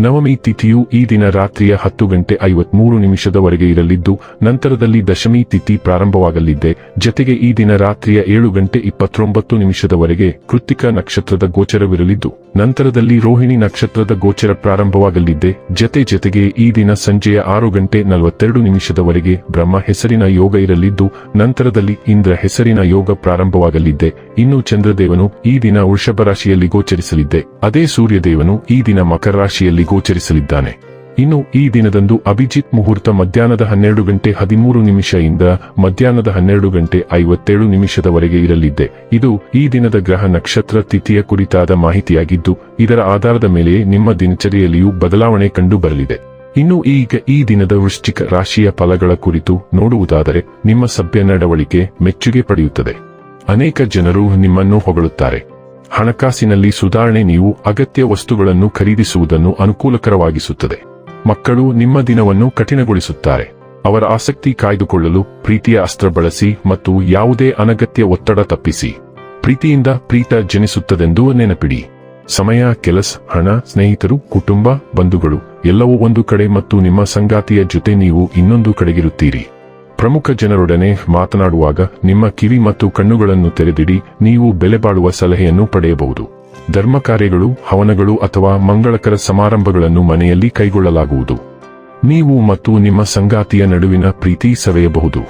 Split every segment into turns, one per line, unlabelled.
ನವಮಿ ತಿಥಿಯು ಈ ದಿನ ರಾತ್ರಿಯ ಹತ್ತು ಗಂಟೆ ಐವತ್ಮೂರು ನಿಮಿಷದವರೆಗೆ ಇರಲಿದ್ದು, ನಂತರದಲ್ಲಿ ದಶಮಿ ತಿಥಿ ಪ್ರಾರಂಭವಾಗಲಿದೆ. ಜತೆಗೆ ಈ ದಿನ ರಾತ್ರಿಯ ಏಳು ಗಂಟೆ ಇಪ್ಪತ್ತೊಂಬತ್ತು ನಿಮಿಷದವರೆಗೆ ಕೃತಿಕ ನಕ್ಷತ್ರದ ಗೋಚರವಿರಲಿದ್ದು, ನಂತರದಲ್ಲಿ ರೋಹಿಣಿ ನಕ್ಷತ್ರದ ಗೋಚರ ಪ್ರಾರಂಭವಾಗಲಿದೆ. ಜತೆ ಜತೆಗೆ ಈ ದಿನ ಸಂಜೆಯ ಆರು ಗಂಟೆ ನಲವತ್ತೆರಡು ನಿಮಿಷದವರೆಗೆ ಬ್ರಹ್ಮ ಹೆಸರಿನ ಯೋಗ ಇರಲಿದ್ದು, ನಂತರದಲ್ಲಿ ಇಂದ್ರ ಹೆಸರಿನ ಯೋಗ ಪ್ರಾರಂಭವಾಗಲಿದೆ. ಇನ್ನು ಚಂದ್ರದೇವನು ಈ ದಿನ ವೃಷಭ ರಾಶಿಯಲ್ಲಿ ಗೋಚರಿಸಲಿದೆ. ಅದೇ ಸೂರ್ಯದೇವನು ಈ ದಿನ ಮಕರ ರಾಶಿಯಲ್ಲಿ ಗೋಚರಿಸಲಿದ್ದಾನೆ. ಇನ್ನು ಈ ದಿನದಂದು ಅಭಿಜಿತ್ ಮುಹೂರ್ತ ಮಧ್ಯಾಹ್ನದ ಹನ್ನೆರಡು ಗಂಟೆ ಹದಿಮೂರು ನಿಮಿಷದಿಂದ ಮಧ್ಯಾಹ್ನದ ಹನ್ನೆರಡು ಗಂಟೆ ಐವತ್ತೇಳು ನಿಮಿಷದವರೆಗೆ ಇರಲಿದೆ ಇದು ಈ ದಿನದ ಗ್ರಹ ನಕ್ಷತ್ರ ತಿಥಿಯ ಕುರಿತಾದ ಮಾಹಿತಿಯಾಗಿದ್ದು, ಇದರ ಆಧಾರದ ಮೇಲೆ ನಿಮ್ಮ ದಿನಚರಿಯಲ್ಲಿಯೂ ಬದಲಾವಣೆ ಕಂಡು ಬರಲಿದೆ ಇನ್ನು ಈಗ ಈ ದಿನದ ವೃಶ್ಚಿಕ ರಾಶಿಯ ಫಲಗಳ ಕುರಿತು ನೋಡುವುದಾದರೆ, ನಿಮ್ಮ ಸಭ್ಯ ನಡವಳಿಕೆ ಮೆಚ್ಚುಗೆ ಪಡೆಯುತ್ತದೆ. ಅನೇಕ ಜನರು ನಿಮ್ಮನ್ನು ಹೊಗಳುತ್ತಾರೆ. ಹಣಕಾಸಿನಲ್ಲಿ ಸುಧಾರಣೆ ನೀವು ಅಗತ್ಯ ವಸ್ತುಗಳನ್ನು ಖರೀದಿಸುವುದನ್ನು ಅನುಕೂಲಕರವಾಗಿಸುತ್ತದೆ. ಮಕ್ಕಳು ನಿಮ್ಮ ದಿನವನ್ನು ಕಠಿಣಗೊಳಿಸುತ್ತಾರೆ. ಅವರ ಆಸಕ್ತಿ ಕಾಯ್ದುಕೊಳ್ಳಲು ಪ್ರೀತಿಯ ಅಸ್ತ್ರ ಬಳಸಿ ಮತ್ತು ಯಾವುದೇ ಅನಗತ್ಯ ಒತ್ತಡ ತಪ್ಪಿಸಿ. ಪ್ರೀತಿಯಿಂದ ಪ್ರೀತ ಜನಿಸುತ್ತದೆಂದು ನೆನಪಿಡಿ. ಸಮಯ, ಕೆಲಸ, ಹಣ, ಸ್ನೇಹಿತರು, ಕುಟುಂಬ, ಬಂಧುಗಳು ಎಲ್ಲವೂ ಒಂದು ಕಡೆ ಮತ್ತು ನಿಮ್ಮ ಸಂಗಾತಿಯ ಜೊತೆ ನೀವು ಇನ್ನೊಂದು ಕಡೆಗಿರುತ್ತೀರಿ. ಪ್ರಮುಖ ಜನರೊಡನೆ ಮಾತನಾಡುವಾಗ ನಿಮ್ಮ ಕಿವಿ ಮತ್ತು ಕಣ್ಣುಗಳನ್ನು ತೆರೆದಿಡಿ, ನೀವು ಬೆಲೆಬಾಳುವ ಸಲಹೆಯನ್ನು ಪಡೆಯಬಹುದು. ಧರ್ಮ ಕಾರ್ಯಗಳು ಹವನಗಳು ಅಥವಾ ಮಂಗಳಕರ ಸಮಾರಂಭಗಳನ್ನು ಮನೆಯಲ್ಲಿ ಕೈಗೊಳ್ಳಲಾಗುವುದು. ನೀವು ಮತ್ತು ನಿಮ್ಮ ಸಂಗಾತಿಯ ನಡುವಿನ ಪ್ರೀತಿ ಸವೆಯಬಹುದು.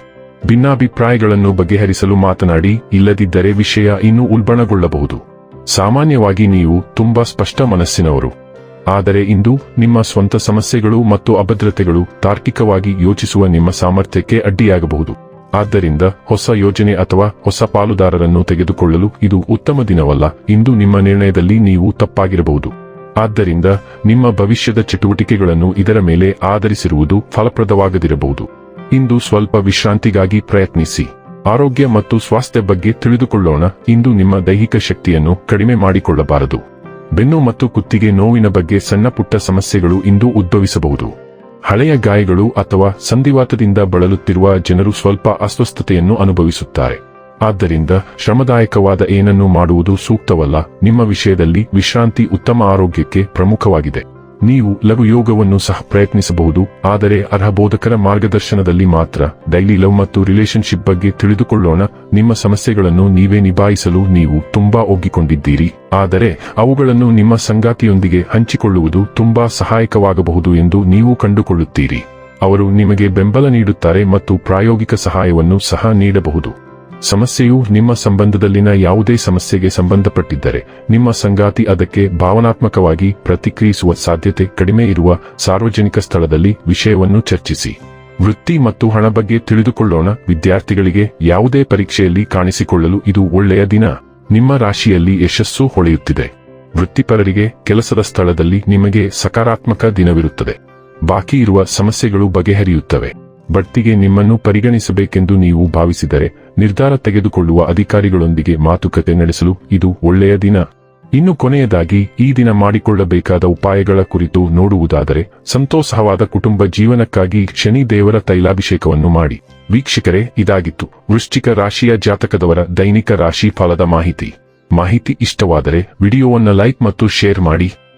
ಭಿನ್ನಾಭಿಪ್ರಾಯಗಳನ್ನು ಬಗೆಹರಿಸಲು ಮಾತನಾಡಿ, ಇಲ್ಲದಿದ್ದರೆ ವಿಷಯ ಇನ್ನೂ ಉಲ್ಬಣಗೊಳ್ಳಬಹುದು. ಸಾಮಾನ್ಯವಾಗಿ ನೀವು ತುಂಬಾ ಸ್ಪಷ್ಟ ಮನಸ್ಸಿನವರು. ಆದರೆ ಇಂದು ನಿಮ್ಮ ಸ್ವಂತ ಸಮಸ್ಯೆಗಳು ಮತ್ತು ಅಭದ್ರತೆಗಳು ತಾರ್ಕಿಕವಾಗಿ ಯೋಚಿಸುವ ನಿಮ್ಮ ಸಾಮರ್ಥ್ಯಕ್ಕೆ ಅಡ್ಡಿಯಾಗಬಹುದು. ಆದ್ದರಿಂದ ಹೊಸ ಯೋಜನೆ ಅಥವಾ ಹೊಸ ಪಾಲುದಾರರನ್ನು ತೆಗೆದುಕೊಳ್ಳಲು ಇದು ಉತ್ತಮ ದಿನವಲ್ಲ. ಇಂದು ನಿಮ್ಮ ನಿರ್ಣಯದಲ್ಲಿ ನೀವು ತಪ್ಪಾಗಿರಬಹುದು. ಆದ್ದರಿಂದ ನಿಮ್ಮ ಭವಿಷ್ಯದ ಚಟುವಟಿಕೆಗಳನ್ನು ಇದರ ಮೇಲೆ ಆಧರಿಸಿರುವುದು ಫಲಪ್ರದವಾಗದಿರಬಹುದು. ಇಂದು ಸ್ವಲ್ಪ ವಿಶ್ರಾಂತಿಗಾಗಿ ಪ್ರಯತ್ನಿಸಿ. ಆರೋಗ್ಯ ಮತ್ತು ಸ್ವಾಸ್ಥ್ಯ ಬಗ್ಗೆ ತಿಳಿದುಕೊಳ್ಳೋಣ. ಇಂದು ನಿಮ್ಮ ದೈಹಿಕ ಶಕ್ತಿಯನ್ನು ಕಡಿಮೆ ಮಾಡಿಕೊಳ್ಳಬಾರದು. ಬೆನ್ನು ಮತ್ತು ಕುತ್ತಿಗೆ ನೋವಿನ ಬಗ್ಗೆ ಸಣ್ಣಪುಟ್ಟ ಸಮಸ್ಯೆಗಳು ಇಂದು ಉದ್ಭವಿಸಬಹುದು. ಹಳೆಯ ಗಾಯಗಳು ಅಥವಾ ಸಂಧಿವಾತದಿಂದ ಬಳಲುತ್ತಿರುವ ಜನರು ಸ್ವಲ್ಪ ಅಸ್ವಸ್ಥತೆಯನ್ನು ಅನುಭವಿಸುತ್ತಾರೆ. ಆದ್ದರಿಂದ ಶ್ರಮದಾಯಕವಾದ ಏನನ್ನು ಮಾಡುವುದು ಸೂಕ್ತವಲ್ಲ. ನಿಮ್ಮ ವಿಷಯದಲ್ಲಿ ವಿಶ್ರಾಂತಿ ಉತ್ತಮ ಆರೋಗ್ಯಕ್ಕೆ ಪ್ರಮುಖವಾಗಿದೆ. ನೀವು ಲಘು ಯೋಗವನ್ನು ಸಹ ಪ್ರಯತ್ನಿಸಬಹುದು, ಆದರೆ ಅರ್ಹ ಬೋಧಕರ ಮಾರ್ಗದರ್ಶನದಲ್ಲಿ ಮಾತ್ರ. ಡೈಲಿ ಲವ್ ಮತ್ತು ರಿಲೇಶನ್ಶಿಪ್ ಬಗ್ಗೆ ತಿಳಿದುಕೊಳ್ಳೋಣ, ನಿಮ್ಮ ಸಮಸ್ಯೆಗಳನ್ನು ನೀವೇ ನಿಭಾಯಿಸಲು ನೀವು ತುಂಬಾ ಒಗ್ಗಿಕೊಂಡಿದ್ದೀರಿ. ಆದರೆ, ಅವುಗಳನ್ನು ನಿಮ್ಮ ಸಂಗಾತಿಯೊಂದಿಗೆ ಹಂಚಿಕೊಳ್ಳುವುದು ತುಂಬಾ ಸಹಾಯಕವಾಗಬಹುದು ಎಂದು ನೀವು ಕಂಡುಕೊಳ್ಳುತ್ತೀರಿ. ಅವರು ನಿಮಗೆ ಬೆಂಬಲ ನೀಡುತ್ತಾರೆ ಮತ್ತು ಪ್ರಾಯೋಗಿಕ ಸಹಾಯವನ್ನು ಸಹ ನೀಡಬಹುದು. ಸಮಸ್ಯೆಯು ನಿಮ್ಮ ಸಂಬಂಧದಲ್ಲಿನ ಯಾವುದೇ ಸಮಸ್ಯೆಗೆ ಸಂಬಂಧಪಟ್ಟಿದ್ದರೆ, ನಿಮ್ಮ ಸಂಗಾತಿ ಅದಕ್ಕೆ ಭಾವನಾತ್ಮಕವಾಗಿ ಪ್ರತಿಕ್ರಿಯಿಸುವ ಸಾಧ್ಯತೆ ಕಡಿಮೆ ಇರುವ ಸಾರ್ವಜನಿಕ ಸ್ಥಳದಲ್ಲಿ ವಿಷಯವನ್ನು ಚರ್ಚಿಸಿ. ವೃತ್ತಿ ಮತ್ತು ಹಣ ಬಗ್ಗೆ ತಿಳಿದುಕೊಳ್ಳೋಣ. ವಿದ್ಯಾರ್ಥಿಗಳಿಗೆ ಯಾವುದೇ ಪರೀಕ್ಷೆಯಲ್ಲಿ ಕಾಣಿಸಿಕೊಳ್ಳಲು ಇದು ಒಳ್ಳೆಯ ದಿನ. ನಿಮ್ಮ ರಾಶಿಯಲ್ಲಿ ಯಶಸ್ಸು ಹೊಳೆಯುತ್ತಿದೆ. ವೃತ್ತಿಪರರಿಗೆ ಕೆಲಸದ ಸ್ಥಳದಲ್ಲಿ ನಿಮಗೆ ಸಕಾರಾತ್ಮಕ ದಿನವಿರುತ್ತದೆ. ಬಾಕಿ ಇರುವ ಸಮಸ್ಯೆಗಳು ಬಗೆಹರಿಯುತ್ತವೆ. ಬಡ್ತಿಗೆ ನಿಮ್ಮನ್ನು ಪರಿಗಣಿಸಬೇಕೆಂದು ನೀವು ಭಾವಿಸಿದರೆ ನಿರ್ಧಾರ ತೆಗೆದುಕೊಳ್ಳುವ ಅಧಿಕಾರಿಗಳೊಂದಿಗೆ ಮಾತುಕತೆ ನಡೆಸಲು ಇದು ಒಳ್ಳೆಯ ದಿನ. ಇನ್ನು ಕೊನೆಯದಾಗಿ, ಈ ದಿನ ಮಾಡಿಕೊಳ್ಳಬೇಕಾದ ಉಪಾಯಗಳ ಕುರಿತು ನೋಡುವುದಾದರೆ, ಸಂತೋಷವಾದ ಕುಟುಂಬ ಜೀವನಕ್ಕಾಗಿ ಶನಿ ದೇವರ ತೈಲಾಭಿಷೇಕವನ್ನು ಮಾಡಿ. ವೀಕ್ಷಕರೇ, ಇದಾಗಿತ್ತು. ವೃಶ್ಚಿಕ ರಾಶಿಯ ಜಾತಕದವರ ದೈನಿಕ ರಾಶಿ ಫಲದ ಮಾಹಿತಿ. ಮಾಹಿತಿ ಇಷ್ಟವಾದರೆ, ವಿಡಿಯೋವನ್ನು ಲೈಕ್ ಮತ್ತು ಶೇರ್ ಮಾಡಿ.